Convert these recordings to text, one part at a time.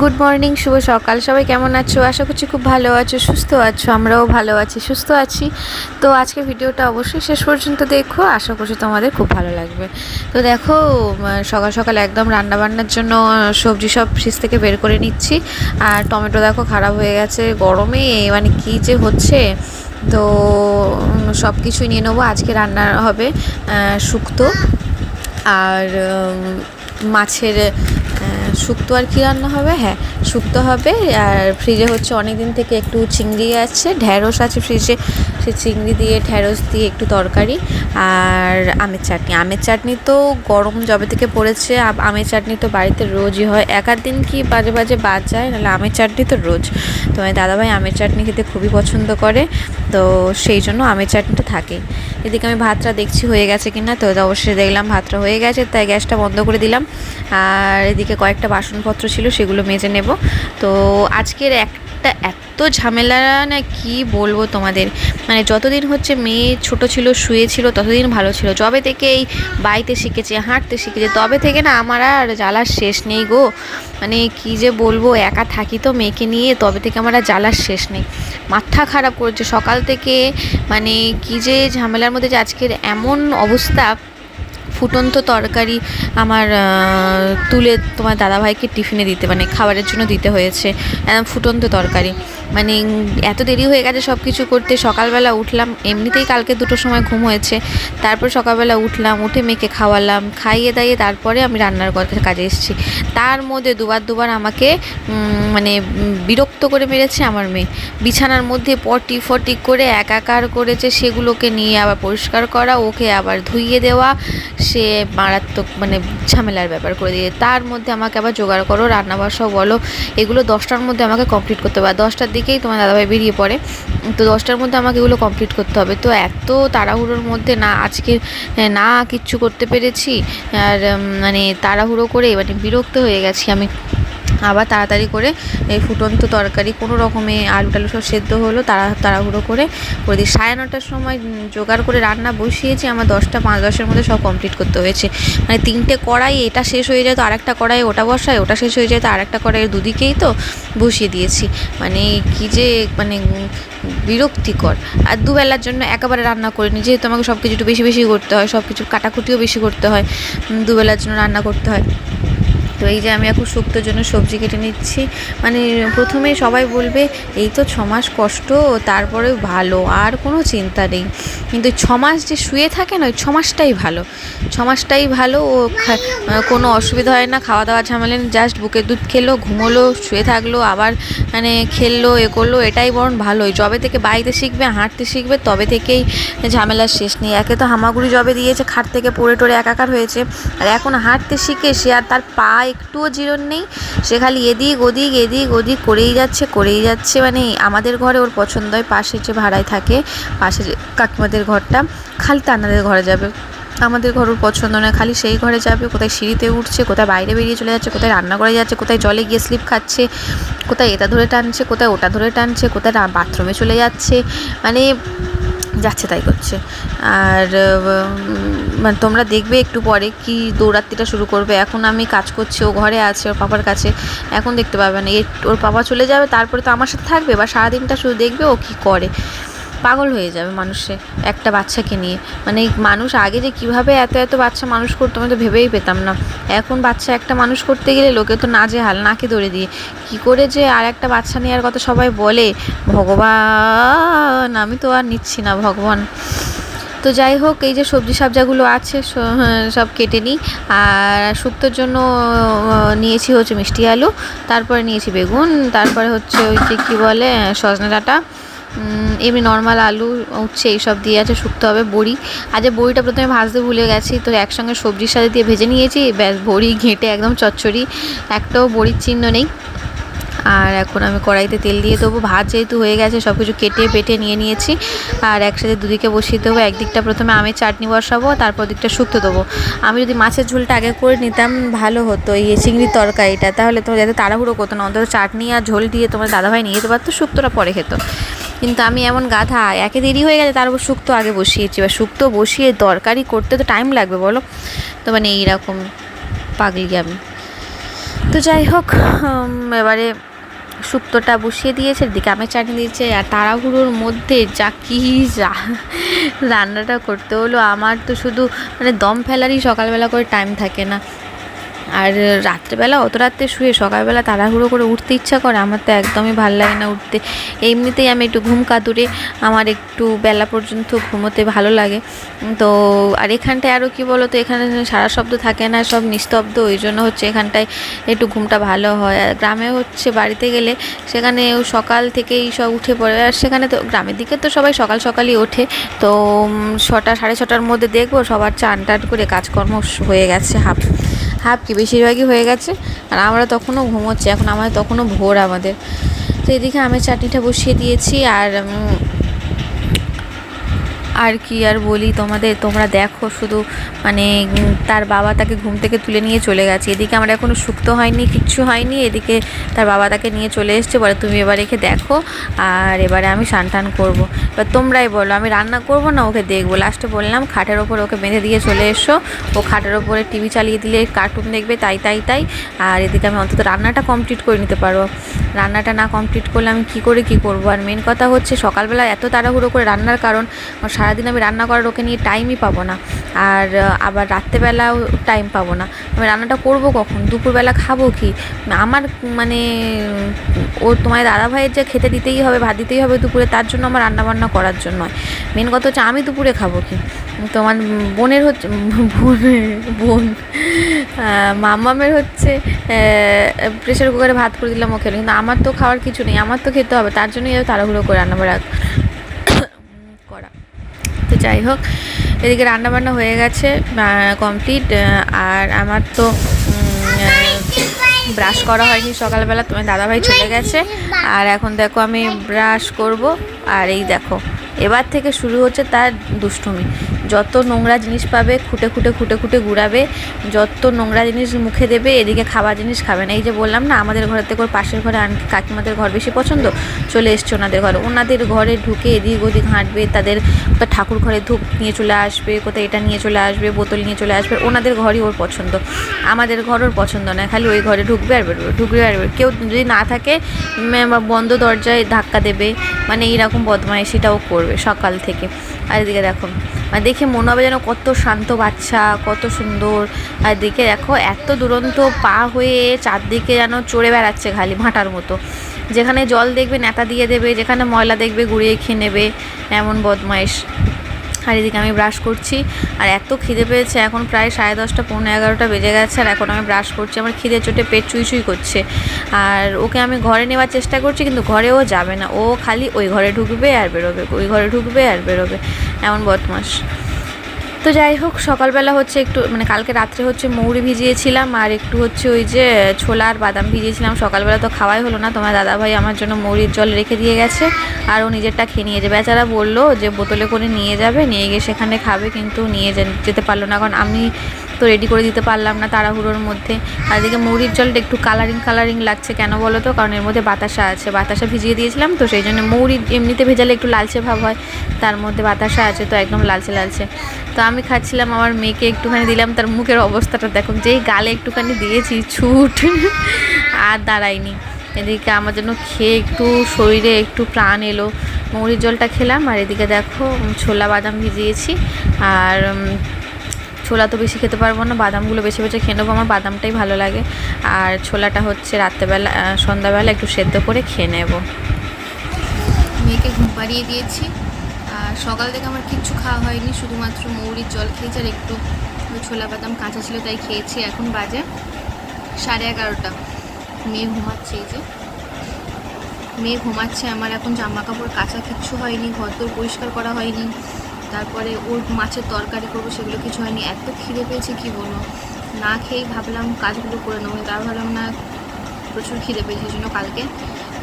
Good morning শুভ সকাল। সবাই কেমন আছো? আশা করছি খুব ভালো আছো, সুস্থ আছো, আমরাও ভালো আছি, সুস্থ আছি। তো আজকে ভিডিওটা অবশ্যই শেষ পর্যন্ত দেখো, আশা করছি তোমাদের খুব ভালো লাগবে। তো দেখো সকাল সকাল একদম রান্না বান্নার জন্য সবজি সব ফ্রিজ থেকে বের করে নিচ্ছি। আর টমেটো দেখো খারাপ হয়ে গেছে, গরমে মানে কী যে হচ্ছে? তো সব কিছুই নিয়ে নেব, আজকে রান্না হবে শুক্তো। আর মাছের শুক্তো আর কী রান্না হবে? হ্যাঁ শুক্তো হবে। আর ফ্রিজে হচ্ছে অনেক দিন থেকে একটু চিংড়ি আছে। ঢ্যাঁড়স আছে ফ্রিজে সে চিংড়ি দিয়ে ঢ্যাঁড়স দিয়ে একটু তরকারি। আর আমের চাটনি। আমের চাটনি তো গরম জবে থেকে পড়েছে। আমের চাটনি তো বাড়িতে রোজই হয়। এক আধ দিন কি বাজে বাজে বাদ যায় নাহলে আমের চাটনি তো রোজ। তো আমার দাদাভাই আমের চাটনি খেতে খুবই পছন্দ করে। তো সেই জন্য আমের চাটনিটা থাকে। এদিকে আমি ভাতটা দেখছি হয়ে গেছে কিনা? তো অবশ্যই দেখলাম ভাতটা হয়ে গেছে। তাই গ্যাসটা বন্ধ করে দিলাম। আর এদিকে কয়েকটা বাসনপত্র ছিল, সেগুলো মেজে নেব। তো আজকের একটা এত ঝামেলা না কি বলব তোমাদের? মানে যতদিন হচ্ছে মেয়ে ছোট ছিল, শুয়ে ছিল, ততদিন ভালো ছিল। যবে থেকে এই বাইতে শিখেছে, হাঁটতে শিখেছে, তবে থেকে না আমার আর জ্বালার শেষ নেই গো। মানে কি যে বলব, একা থাকি তো মেয়েকে নিয়ে, তবে থেকে আমার আর জ্বালার শেষ নেই। মাথা খারাপ করেছে। সকাল থেকে মানে কি যে ঝামেলার মধ্যে যে আজকের এমন অবস্থা ফুটন্ত তরকারি আমার তুলে তোমার দাদাভাইকে টিফিনে দিতে মানে খাবারের জন্য দিতে হয়েছে একদম ফুটন্ত তরকারি। মানে এত দেরি হয়ে গেছে সব কিছু করতে, সকালবেলা উঠলাম, এমনিতেই কালকে দুটোর সময় ঘুম হয়েছে, তারপর সকালবেলা উঠলাম, উঠে মেয়েকে খাওয়ালাম, খাইয়ে দাইয়ে তারপরে আমি রান্নার কাজে এসেছি। তার মধ্যে দুবার দুবার আমাকে মানে বিরক্ত করে মেরেছে আমার মেয়ে। বিছানার মধ্যে পটি ফটি করে একাকার করেছে, সেগুলোকে নিয়ে আবার পরিষ্কার করা, ওকে আবার ধুইয়ে দেওয়া সে মারাত্মক মানে ঝামেলার ব্যাপার করে দিয়ে, তার মধ্যে আমাকে আবার জোগাড় করো রান্না বাসাও বলো, এগুলো দশটার মধ্যে আমাকে কমপ্লিট করতে হবে। দশটার দিকেই তোমার দাদাভাই বেরিয়ে পড়ে। তো দশটার মধ্যে আমাকে এগুলো কমপ্লিট করতে হবে। তো এত তাড়াহুড়োর মধ্যে না, আজকে না কিচ্ছু করতে পেরেছি। আর মানে তাড়াহুড়ো করে মানে বিরক্ত হয়ে গেছি আমি। আবার তাড়াতাড়ি করে এই ফুটন্ত তরকারি, কোনো রকমে আলু টালু সব সেদ্ধ হলো, তাড়া, তাড়াহুড়ো করে করে দিই। সাড়ে নটার সময় জোগাড় করে রান্না বসিয়েছি, আমার দশটা, পাঁচ দশের মধ্যে সব কমপ্লিট করতে হয়েছে। মানে তিনটে কড়াই, এটা শেষ হয়ে যায় তো আরেকটা কড়াই ওটা বসায় ওটা শেষ হয়ে যায় তো আরেকটা কড়াইয়ের দুদিকেই তো বসিয়ে দিয়েছি। মানে কি যে মানে বিরক্তিকর। আর দুবেলার জন্য একেবারে রান্না করিনি, যেহেতু আমাকে সব কিছু একটু বেশি বেশি করতে হয় সব কিছু কাটাকুটিও বেশি করতে হয় দুবেলার জন্য রান্না করতে হয়। তো এই যে আমি এখন শুক্তোর জন্য সবজি কেটে নিচ্ছি। মানে প্রথমে সবাই বলবে, এই তো ছ মাস কষ্ট তারপরে ভালো, আর কোনো চিন্তা নেই। কিন্তু ছ মাস যে শুয়ে থাকে না, ওই ছ মাসটাই ভালো। ছ মাসটাই ভালো, ও কোনো অসুবিধা হয় না খাওয়া দাওয়া ঝামেলা জাস্ট বুকে দুধ খেলো, ঘুমোলো, শুয়ে থাকল, আবার মানে খেললো, এ করল, এটাই বরং ভালোই। যবে থেকে বাড়িতে শিখবে, হাঁটতে শিখবে, তবে থেকেই ঝামেলার শেষ নেই। একে তো হামাগুড়ি জবে দিয়েছে, খাট থেকে পড়ে টড়ে একাকার হয়েছে। আর এখন হাঁটতে শিখে সে আর তার পা একটুও জিরন নেই। সে খালি এদিক ওদিক এদিক ওদিক করেই যাচ্ছে করেই যাচ্ছে। মানে আমাদের ঘরে ওর পছন্দ হয় পাশে যে ভাড়ায় থাকে পাশে কাকিমাদের ঘরটা, খালি তানাদের ঘরে যাবে। আমাদের ঘর ওর পছন্দ নয়, খালি সেই ঘরে যাবে। কোথায় সিঁড়িতে উঠছে, কোথায় বাইরে বেরিয়ে চলে যাচ্ছে, কোথায় রান্না করে যাচ্ছে, কোথায় জলে গিয়ে স্লিপ খাচ্ছে, কোথায় এটা ধরে টানছে, কোথায় ওটা ধরে টানছে, কোথায় বাথরুমে চলে যাচ্ছে। মানে যাচ্ছে তাই করছে। আর মানে তোমরা দেখবে একটু পরে কি দৌড়াত্তিটা শুরু করবে। এখন আমি কাজ করছি, ও ঘরে আছে, ওর পাপার কাছে। এখন দেখতে পাবে না। ওর পাপা চলে যাবে, তারপরে তো আমার সাথে থাকবে, বা সারাদিনটা শুধু দেখবে ও কি করে। পাগল হয়ে যাবে মানুষে একটা বাচ্চাকে নিয়ে। মানে মানুষ আগে যে কীভাবে এত এত বাচ্চা মানুষ করতো আমি তো ভেবেই পেতাম না। এখন বাচ্চা একটা মানুষ করতে গেলে লোকে তো নাজে হাল, নাকে ধরে দিয়ে। কি করে যে আর একটা বাচ্চা নেওয়ার কথা সবাই বলে? ভগবান, আমি তো আর নিচ্ছি না ভগবান। তো যাই হোক, এই যে সবজি সাবজাগুলো আছে সব কেটে নিই। আর শুক্তোর জন্য নিয়েছি হচ্ছে মিষ্টি আলু, তারপরে নিয়েছি বেগুন, তারপরে হচ্ছে ওই যে কী বলে, সজনে ডাঁটা। এমনি নর্মাল আলু, উচ্ছে এইসব দিয়ে আছে, শুকতে হবে, বড়ি। আজ বড়িটা প্রথমে ভাজতে ভুলে গেছি, তো একসঙ্গে সবজির সাথে দিয়ে ভেজে নিয়েছি। ব্যাস, বড়ি ঘেঁটে একদম চচ্চড়ি। একটাও বড়ির চিহ্ন নেই। আর এখন আমি কড়াইতে তেল দিয়ে দেবো। ভাত যেহেতু হয়ে গেছে সব কিছু কেটে পেটে নিয়ে নিয়েছি। আর একসাথে দুদিকে বসিয়ে দেবো। একদিকটা প্রথমে আমের চাটনি বসাবো, তারপর দিকটা শুক্তো দেবো। আমি যদি মাছের ঝোলটা আগে করে নিতাম, ভালো হতো। এই চিংড়ির তরকারিটা। তাহলে তোমার যাতে তাড়াহুড়ো করতো না। অন্তত চাটনি আর ঝোল দিয়ে তোমার দাদাভাই নিয়ে যেতে পারতো, শুক্তোটা পরে খেত। কিন্তু আমি এমন গাধা, একে দেরি হয়ে গেছে তার উপর শুক্তো আগে বসিয়েছি। এবার শুক্তো বসিয়ে তরকারি করতে তো টাইম লাগবে, বলো? তো মানে এইরকম পাগলি আমি। তো তো যাই হোক এবারে শুক্তোটা বসিয়ে দিয়েছে দিকে আমের চাটনি দিয়েছে, আর তাড়াহুড়োর মধ্যে যা কি যা রান্নাটা করতে হলো। আমার তো শুধু মানে দম ফেলারই সকালবেলা করে টাইম থাকে না। আর রাত্রেবেলা অত রাত্রে শুয়ে সকালবেলা তাড়াহুড়ো করে উঠতে ইচ্ছা করে, আমার তো একদমই ভালো লাগে না উঠতে। এমনিতেই আমি একটু ঘুম কাতুরে আমার একটু বেলা পর্যন্ত ঘুমোতে ভালো লাগে। তো আর এখানটায় আরও কি বলো তো এখানে সারা শব্দ থাকে না, সব নিস্তব্ধ, ওই জন্য হচ্ছে এখানটায় একটু ঘুমটা ভালো হয়। আর গ্রামে হচ্ছে বাড়িতে গেলে সেখানে সকাল থেকেই সব উঠে পড়ে, আর সেখানে তো গ্রামের দিকে তো সবাই সকাল সকালই ওঠে। তো ছটা, সাড়ে ছটার মধ্যে দেখব সবার চান টান করে কাজকর্ম হয়ে গেছে হাফ। হাফ কি বেশিরভাগই হয়ে গেছে। আর আমরা তখনও ঘুমোচ্ছি, এখন আমাদের তখনও ভোর আমাদের। তো এদিকে আমের চাটনিটা বসিয়ে দিয়েছি, আর আর কি আর বলি তোমাদের? তোমরা দেখো শুধু মানে তার বাবা তাকে ঘুম থেকে তুলে নিয়ে চলে গেছে। এদিকে আমার এখনও সুক্ত হয়নি, কিচ্ছু হয়নি। এদিকে তার বাবা তাকে নিয়ে চলে এসছে। বলে, তুমি এবার রেখে দেখো আর এবারে আমি স্নান টান করব। এবার তোমরাই বলো, আমি রান্না করব না ওকে দেখব? লাস্টে বললাম, খাটের ওপর ওকে বেঁধে দিয়ে চলে এসো। ও খাটের ওপরে টিভি চালিয়ে দিলে কার্টুন দেখবে, তাই তাই তাই। আর এদিকে আমি অন্তত রান্নাটা কমপ্লিট করে নিতে পারব। রান্নাটা না কমপ্লিট করলে আমি কী করে কী করব? আর মেন কথা হচ্ছে সকালবেলা এত তাড়াহুড়ো করে রান্নার কারণ, আমার সারাদিন আমি রান্না করার ওকে নিয়ে টাইমই পাবো না। আর আবার রাত্রেবেলাও টাইম পাবো না। আমি রান্নাটা করব কখন? দুপুরবেলা খাব কি? আমার মানে ও তোমার দাদা ভাইয়ের যে খেতে দিতেই হবে, ভাত দিতেই হবে দুপুরে, তার জন্য আমার রান্না বান্না করার জন্য নয়। মেন কথা হচ্ছে আমি দুপুরে খাব কি? তোমার বোনের হচ্ছে, বোনের, বোন মামামের হচ্ছে প্রেশার কুকারে ভাত করে দিলাম ওকে। কিন্তু আমার তো খাওয়ার কিছু নেই। আমার তো খেতে হবে, তার জন্যই তাড়াহুড়ো করে রান্না তো যাই হোক, এদিকে রান্নাবান্না হয়ে গেছে কমপ্লিট আর আমার তো ব্রাশ করা হয়নি সকালবেলা তোমার দাদাভাই চলে গেছে, আর এখন দেখো আমি ব্রাশ করব, আর এই দেখো, এবার থেকে শুরু হচ্ছে তার দুষ্টুমি। যত নোংরা জিনিস পাবে, খুঁটে খুঁটে খুঁটে খুঁটে গুড়াবে, যত নোংরা জিনিস মুখে দেবে, এদিকে খাবার জিনিস খাবে না। এই যে বললাম না, আমাদের ঘরের থেকে ওর পাশের ঘরে আন কাকিমাদের ঘর বেশি পছন্দ, চলে এসছে ওনাদের ঘরে। ওনাদের ঘরে ঢুকে এদিক ওদিক হাঁটবে, তাদের ঠাকুর ঘরে ধূপ নিয়ে চলে আসবে, কোথায় এটা নিয়ে চলে আসবে, বোতল নিয়ে চলে আসবে, ওনাদের ঘরই ওর পছন্দ। আমাদের ঘর ওর পছন্দ নয় খালি ওই ঘরে ঢুকবে আর বেরোবে, ঢুকবে আর বেরোবে। কেউ যদি না থাকে বন্ধ দরজায় ধাক্কা দেবে মানে এইরকম বদমাইশিটাও করবে সকাল থেকে। আর এদিকে দেখো মানে দেখে মনে হবে যেন কত শান্ত বাচ্চা, কত সুন্দর। আর দিকে দেখো, এত দুরন্ত পা হয়ে চারদিকে যেন চড়ে বেড়াচ্ছে খালি ভাঁটার মতো। যেখানে জল দেখবে, নেতা দিয়ে দেবে, যেখানে ময়লা দেখবে, গুঁড়িয়ে খেয়ে নেবে, এমন বদমাইশ। আর এদিকে আমি ব্রাশ করছি। আর এত খিদে পেয়েছে, এখন প্রায় সাড়ে দশটা, পৌনে এগারোটা বেজে গেছে, আর এখন আমি ব্রাশ করছি। আমার খিদে চোটে পেট চুই চুই করছে। আর ওকে আমি ঘরে নেওয়ার চেষ্টা করছি, কিন্তু ঘরে ও যাবে না। ও খালি ওই ঘরে ঢুকবে আর বেরোবে, ওই ঘরে ঢুকবে আর বেরোবে। এমন বদমাস তো যাই হোক, সকালবেলা হচ্ছে একটু মানে কালকে রাত্রে হচ্ছে মৌরি ভিজিয়েছিলাম আর একটু হচ্ছে ওই যে ছোলা আর বাদাম ভিজিয়েছিলাম। সকালবেলা তো খাওয়াই হলো না, তোমার দাদাভাই আমার জন্য মৌরির জল রেখে দিয়ে গেছে আর ও নিজেরটা খেয়ে নিয়ে যাবে। বেচারা বলল যে বোতলে করে নিয়ে যাবে, নিয়ে গিয়ে সেখানে খাবে কিন্তু নিয়ে যেতে পারল না। কারণ আমি তো রেডি করে দিতে পারলাম না তাড়াহুড়োর মধ্যে। আর এদিকে মৌরির জলটা একটু কালারিং কালারিং লাগছে কেন বলো তো? কারণ এর মধ্যে বাতাসা আছে। বাতাসা ভিজিয়ে দিয়েছিলাম তো সেই জন্য মৌরি এমনিতে ভেজালে একটু লালচে ভাব হয়। তার মধ্যে বাতাসা আছে তো একদম লালচে লালচে। তো আমি খাচ্ছিলাম, আমার মেয়েকে একটুখানি দিলাম, তার মুখের অবস্থাটা দেখো, যেই গালে একটুখানি দিয়েছি, ছুট। আর দাঁড়ায়নি। এদিকে আমার জন্য খেয়ে একটু শরীরে একটু প্রাণ এলো। মৌরির জলটা খেলাম, আর এদিকে দেখো, ছোলা বাদাম ভিজিয়েছি। আর ছোলা তো বেশি খেতে পারব না, বাদামগুলো বেছে বেছে খেয়ে নেব, আমার বাদামটাই ভালো লাগে। আর ছোলাটা হচ্ছে রাত্রেবেলা সন্ধ্যাবেলা একটু সেদ্ধ করে খেয়ে নেব। মেয়েকে ঘুম পাড়িয়ে দিয়েছি। আর সকাল থেকে আমার কিচ্ছু খাওয়া হয়নি, শুধুমাত্র মৌরির জল খেয়েছি, আর একটু ছোলা বাদাম কাঁচা ছিল তাই খেয়েছি, এখন বাজে সাড়ে এগারোটা। মেয়ে ঘুমাচ্ছে এই যে। মেয়ে ঘুমাচ্ছে, আমার এখন জামা কাপড় কাচা, কিচ্ছু হয়নি, ঘর পরিষ্কার করা হয়নি। তারপরে ওর মাছের তরকারি করব, সেগুলো কিছু হয়নি। এত খিদে পেয়েছে, কি বলব? না খেয়েই ভাবলাম কাজগুলো করে নেব। তার ভাবলাম, না, প্রচুর খিদে পেয়েছে জন্য কালকে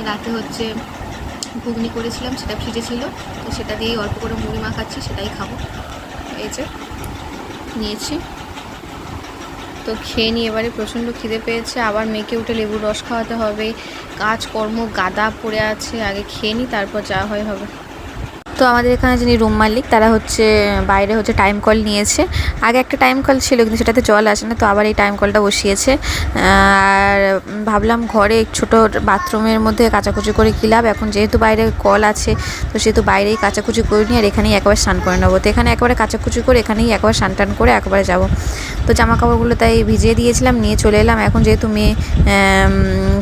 রাতে হচ্ছে ঘুগনি করেছিলাম, সেটা ফ্রিজে ছিল। তো সেটা দিয়েই অল্প করে মুড়ি মাখাচ্ছি, সেটাই খাব। এই যে, নিয়েছি। তো খেয়ে নিয়ে এবারে প্রচণ্ড খিদে পেয়েছে। আবার মেয়েকে উঠে লেবুর রস খাওয়াতে হবে। কাজকর্ম গাদা পড়ে আছে, আগে খেয়ে নিই তারপর যা হয় হবে। তো আমাদের এখানে যিনি রুম মালিক, তারা হচ্ছে, বাইরে হচ্ছে টাইম কল নিয়েছে। আগে একটা টাইম কল ছিল, কিন্তু সেটাতে জল আসে না, তো আবার এই টাইম কলটা বসিয়েছে। আর ভাবলাম ঘরে ছোট বাথরুমের মধ্যে কাচাকুচি করে কী লাভ? এখন যেহেতু বাইরে কল আছে, তো সেহেতু বাইরেই কাচাকুচি করে নিয়ে আর এখানেই একবার স্নান করে নেব। তো এখানে একেবারে কাচাকুচি করে এখানেই একবার স্নান টান করে একবারে যাব। তো জামা কাপড়গুলো তাই ভিজিয়ে দিয়েছিলাম, নিয়ে চলে এলাম। এখন যেহেতু মেয়ে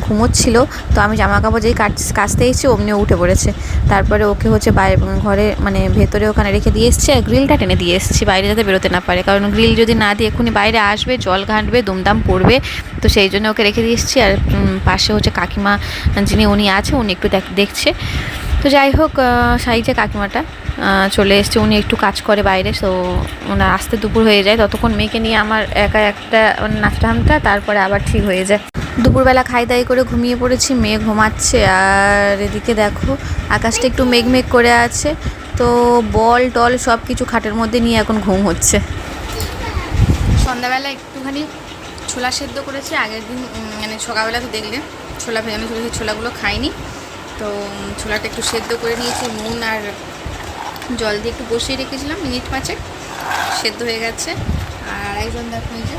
ঘুমোচ্ছিল, তো আমি জামা কাপড় যেই কাচ কাচতে এসেছি, অমনিও উঠে পড়েছে। তারপরে ওকে হচ্ছে বাইরে ঘরে মানে ভেতরে ওখানে রেখে দিয়ে এসেছি আর গ্রিলটা টেনে দিয়ে এসেছি, বাইরে যাতে বেরোতে না পারে। কারণ গ্রিল যদি না দিয়ে এক্ষুনি বাইরে আসবে, জল ঘাঁটবে, দুমদাম পড়বে, তো সেই জন্য ওকে রেখে দিয়ে এসেছি। আর পাশে হচ্ছে কাকিমা, যিনি উনি আছে উনি একটু দেখ- দেখছে। তো যাই হোক সাইজে কাকিমাটা চলে এসছে, উনি একটু কাজ করে বাইরে, তো ওনার আসতে দুপুর হয়ে যায়। ততক্ষণ মেয়েকে নিয়ে আমার একা একটা নাচটা হামটা, তারপরে আবার ঠিক হয়ে যায়। দুপুরবেলা খাই দাই করে ঘুমিয়ে পড়েছি, মেয়ে ঘুমাচ্ছে আর এদিকে দেখো, আকাশটা একটু মেঘ মেঘ করে আছে, তো বল টল সব কিছু খাটের মধ্যে নিয়ে এখন ঘুম হচ্ছে। সন্ধ্যাবেলা একটুখানি ছোলা সেদ্ধ করেছি, আগের দিন মানে সকালবেলা তো দেখলে, ছোলা ভেজানো ছিল ছোলাগুলো খাইনি, তো ছোলাটা একটু সেদ্ধ করে নিয়েছি, নুন আর জল দিয়ে একটু বসিয়ে রেখেছিলাম, মিনিট পাঁচেক, সেদ্ধ হয়ে গেছে, আর একজন দেখো যে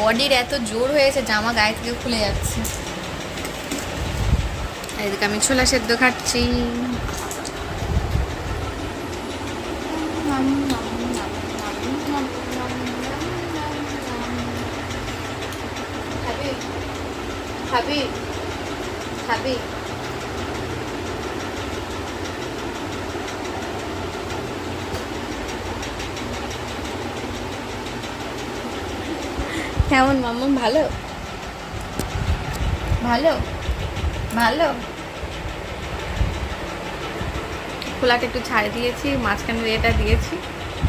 বডির এত জোর হয়েছে, জামা গায়ে থেকে খুলে যাচ্ছে। এদিকে আমি ছোলা সেদ্ধ খাচ্ছি। খাবি? খাবি? কেমন মাম্মা ভালো? ভালো? ভালো? খোলাটা একটু ছাড়ে দিয়েছি, মাঝখানে এটা দিয়েছি।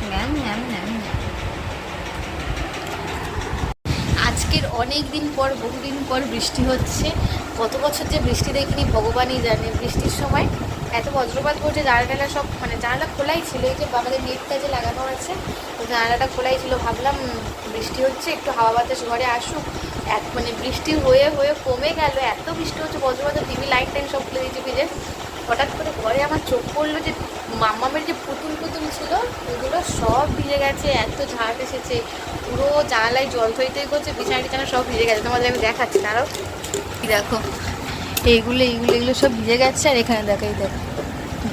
ম্যাম ম্যাম ম্যাম আজকের অনেক দিন পর, বহুদিন পর বৃষ্টি হচ্ছে। কত বছর যে বৃষ্টি দেখিনি, ভগবানই জানে বৃষ্টির সময়। এত বজ্রপাত পড়ছে জানালা সব মানে জানালা খোলাই ছিল, এই যে আমাদের নেটটা যে লাগানো আছে, তো জানালাটা খোলাই ছিল, ভাবলাম বৃষ্টি হচ্ছে, একটু হাওয়া বাতাস ঘরে আসুক। এক মানে বৃষ্টি হয়ে হয়ে কমে গেল, এত বৃষ্টি হচ্ছে, বজ্রপাত টিভি লাইট টাইট সব খুলে দিয়েছে ভিজে। হঠাৎ করে ঘরে আমার চোখ পড়ল যে মাম্মামের যে পুতুল পুতুল ছিল, ওগুলো সব ভিজে গেছে, এত ঝাঁট এসেছে, পুরো জানালায় জল থই থই করছে বিছানা টিছানা সব ভিজে গেছে। তোমাদের আমি দেখাচ্ছি তারাও দেখো এইগুলো এইগুলো এগুলো সব ভিজে গেছে আর এখানে দেখাই দেখ।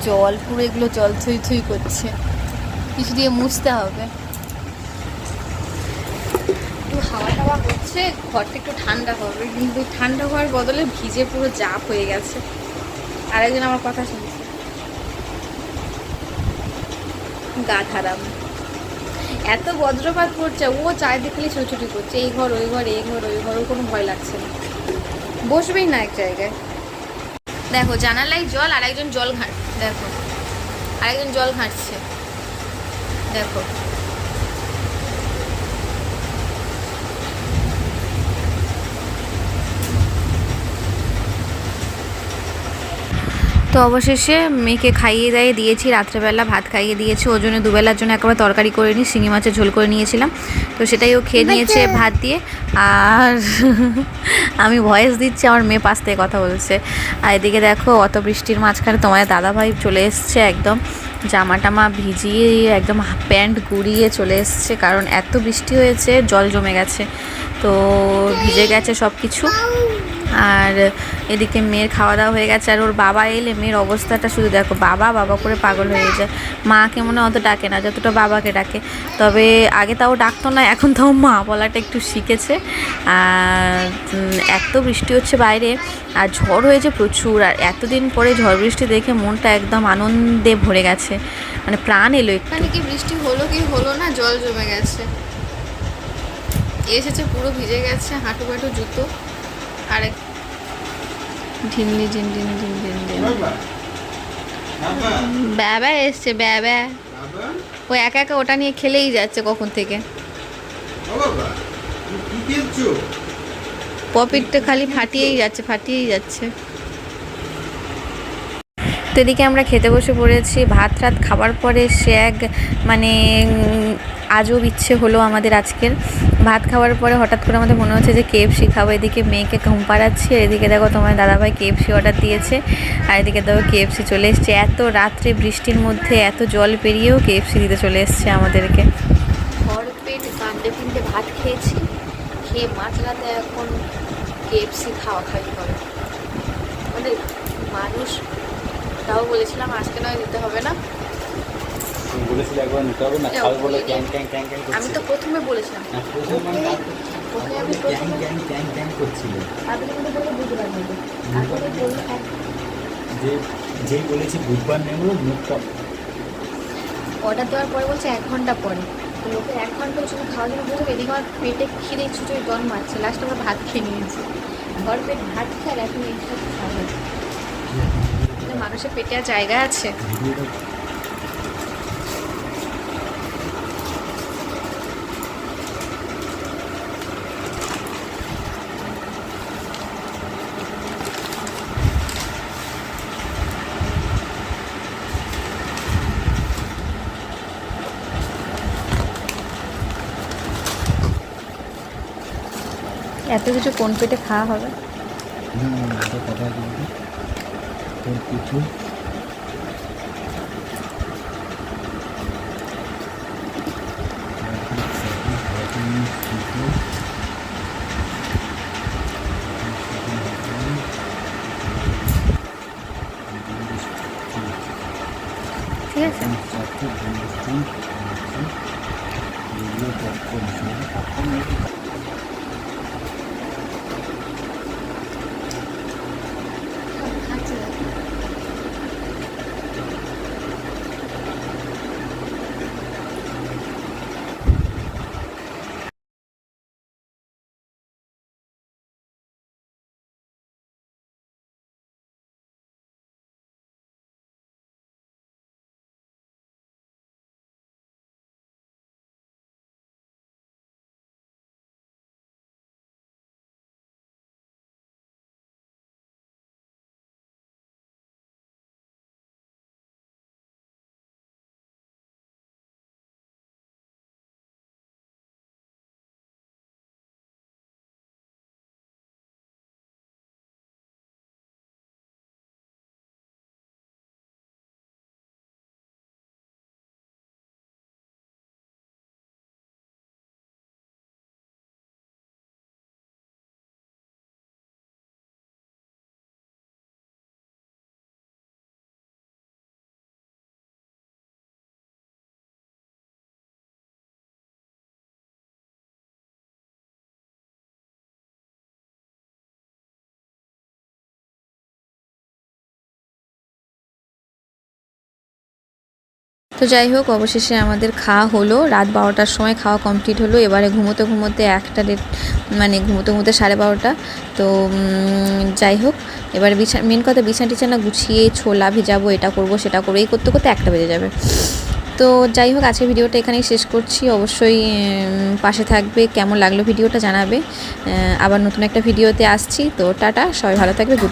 জল পুরো এগুলো জল থুই থুই করছে। কিছু দিয়ে মুছতে হবে। একটু হাওয়া টাওয়া হচ্ছে, ঘরটা একটু ঠান্ডা হবে কিন্তু ঠান্ডা হওয়ার বদলে ভিজে পুরো জাপ হয়ে গেছে। আরেকজন আমার কথা শুনছে। গা ধারাম এত বজ্রপাত পড়ছে ও চারিদিকে খালি ছোটাছুটি করছে। এই ঘর, ওই ঘর, এই ঘর, ওই ঘর কোনো ভয় লাগছে না। বসবেই না এক জায়গায়। দেখো জানালাই জল আর একজন জল ঘাঁট দেখো। আরেকজন জল ঘাঁটছে। দেখো। তো অবশেষে মেয়েকে খাইয়ে দাইয়ে দিয়েছি রাত্রেবেলা ভাত খাইয়ে দিয়েছি। ওর জন্য দুবেলার জন্য একবার তরকারি করে নিই শিঙি মাছের ঝোল করে নিয়েছিলাম। তো সেটাই ও খেয়ে নিয়েছে ভাত দিয়ে। আর আমি ভয়েস দিচ্ছি আমার মেয়ে পাশ থেকে কথা বলছে। আর এদিকে দেখো অত বৃষ্টির মাঝখানে তোমার দাদাভাই চলে এসছে একদম। জামা টামা ভিজিয়ে একদম প্যান্ট গুড়িয়ে চলে এসছে কারণ এত বৃষ্টি হয়েছে জল জমে গেছে। তো ভিজে গেছে সব কিছু আর এদিকে মেয়ের খাওয়া দাওয়া হয়ে গেছে আর ওর বাবা এলে মেয়ের অবস্থাটা শুধু দেখো, বাবা বাবা করে পাগল হয়ে যায় মাকে মনে অত ডাকে না, যতটা বাবাকে ডাকে। তবে আগে তাও ডাকতো না, এখন তাও মা বলাটা একটু শিখেছে। আর এত বৃষ্টি হচ্ছে বাইরে আর ঝড় হয়েছে প্রচুর। আর এতদিন পরে ঝড় বৃষ্টি দেখে মনটা একদম আনন্দে ভরে গেছে। মানে প্রাণ এলো একটু। কি বৃষ্টি হলো কি হলো না, জল জমে গেছে। এসেছে পুরো ভিজে গেছে হাঁটু বাটু জুতো। আর এক- ঢিমলি ঢিম ঢিম ঢিম ঢিম ঢিম বাবা। বাবা ব্যাবা এসছে ব্যাবা ও একা একা ওটা নিয়ে খেলেই যাচ্ছে কখন থেকে। পপিটটা খালি ফাটিয়েই যাচ্ছে ফাটিয়েই যাচ্ছে। তো এদিকে আমরা খেতে বসে পড়েছি ভাত রাত খাবার পরে সে এক মানে আজব ইচ্ছে হলো আমাদের আজকের ভাত খাওয়ার পরে হঠাৎ করে আমাদের মনে হচ্ছে যে কেএফসি খাব। এদিকে মেয়েকে ঘুম পাড়াচ্ছি আর এদিকে দেখো তোমার দাদাভাই কেএফসি অর্ডার দিয়েছে, আর এদিকে দেখো কেএফসি চলে এসছে। এত রাত্রে বৃষ্টির মধ্যে, এত জল পেরিয়েও কেএফসি দিতে চলে এসছে আমাদেরকে। ভরপেট কাণ্ডে পিণ্ডে ভাত খেয়েছি, খেয়ে মাঝরাতে এখন কেএফসি খাওয়া খাওয়ি করে। মানে মানুষ, তাও বলেছিলাম আজকে নয় দিতে হবে না। তুমি বলেছিলে একবার নিতে হবে না খাবে বলে ক্যাং ক্যাং ক্যাং ক্যাং আমি তো প্রথমে বলেছিলাম। হ্যাঁ, ক্যাং ক্যাং ক্যাং ক্যাং করছিল। যে যেই বলেছি বুধবার নেব মুখটা অর্ডার দেওয়ার পরে বলছে এক ঘণ্টা পরে। লোকে এক ঘণ্টা জন্য খাওয়ার জন্য বলছে এদিকে আমার পেটে খিদে ছুটোই দন মারছে। লাস্টে আমরা ভাত খেয়ে নিয়েছি। ঘর পেট ভাত খেয়ে এখন এই সব খাওয়া মানে মানুষের পেটে আর জায়গা আছে। এত কিছু কোন পেটে খাওয়া হবে? এটা কথা তো যাই হোক, অবশেষে আমাদের খাওয়া হলো। রাত বারোটার সময় খাওয়া কমপ্লিট হলো। এবারে ঘুমোতে ঘুমোতে একটা ডেট মানে ঘুমোতে ঘুমোতে সাড়ে বারোটা। তো যাই হোক, এবারে বিছা, মেন কথা বিছানা টিছানা গুছিয়ে ছোলা ভেজাবো, এটা করব, সেটা করব, এই করতে করতে একটা বেজে যাবে। তো যাই হোক আজকে ভিডিওটা এখানেই শেষ করছি। অবশ্যই পাশে থাকবে, কেমন লাগল ভিডিওটা জানাবে। আবার নতুন একটা ভিডিওতে আসছি। তো টাটা, সবাই ভালো থাকবে